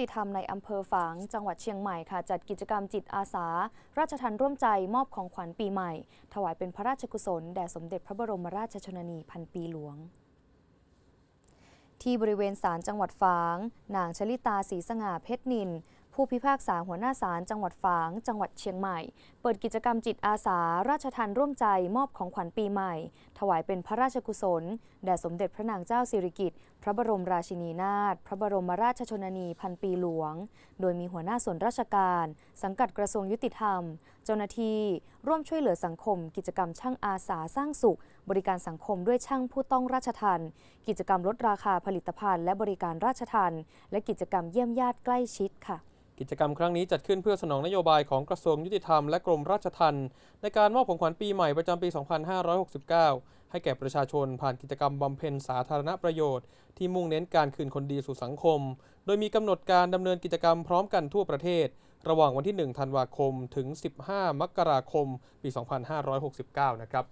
ติธรรมในอำเภอฝาง จังหวัดเชียงใหม่ค่ะ จัดกิจกรรมจิตอาสา ราชทันร่วมใจมอบของขวัญปีใหม่ ถวายเป็นพระราชกุศล แด่สมเด็จพระบรมราชชนนีพันปีหลวงที่บริเวณศาลจังหวัดฝาง นางชลิตาศรีสง่าเพชรนิน ผู้พิพากษาหัวหน้าศาลจังหวัดฝาง จังหวัดเชียงใหม่ เปิดกิจกรรมจิตอาสา ราชทันร่วมใจมอบของขวัญปีใหม่ ถวายเป็นพระราชกุศล แด่สมเด็จพระนางเจ้าสิริกิติ์พระบรมราชินีนาถพระบรมราชชนนีพันปีหลวง โดยมีหัวหน้าส่วนราชการ สังกัดกระทรวงยุติธรรม เจ้าหน้าที่ร่วมช่วยเหลือสังคม กิจกรรมช่างอาสาสร้างสุข บริการสังคมด้วยช่างผู้ต้องราชทันกิจกรรมลดราคาผลิตภัณฑ์และบริการราชทันและกิจกรรมเยี่ยมญาติใกล้ชิดค่ะ กิจกรรมครั้งนี้จัดขึ้นเพื่อสนองนโยบายของกระทรวงยุติธรรมและกรมราชทัณฑ์ในการมอบของขวัญปีใหม่ประจำปี 2569 ให้แก่ประชาชนผ่านกิจกรรมบำเพ็ญสาธารณประโยชน์ ที่มุ่งเน้นการคืนคนดีสู่สังคม โดยมีกำหนดการดำเนินกิจกรรมพร้อมกันทั่วประเทศ ระหว่างวันที่ 1 ธันวาคม ถึง 15 มกราคม ปี 2569 นะครับ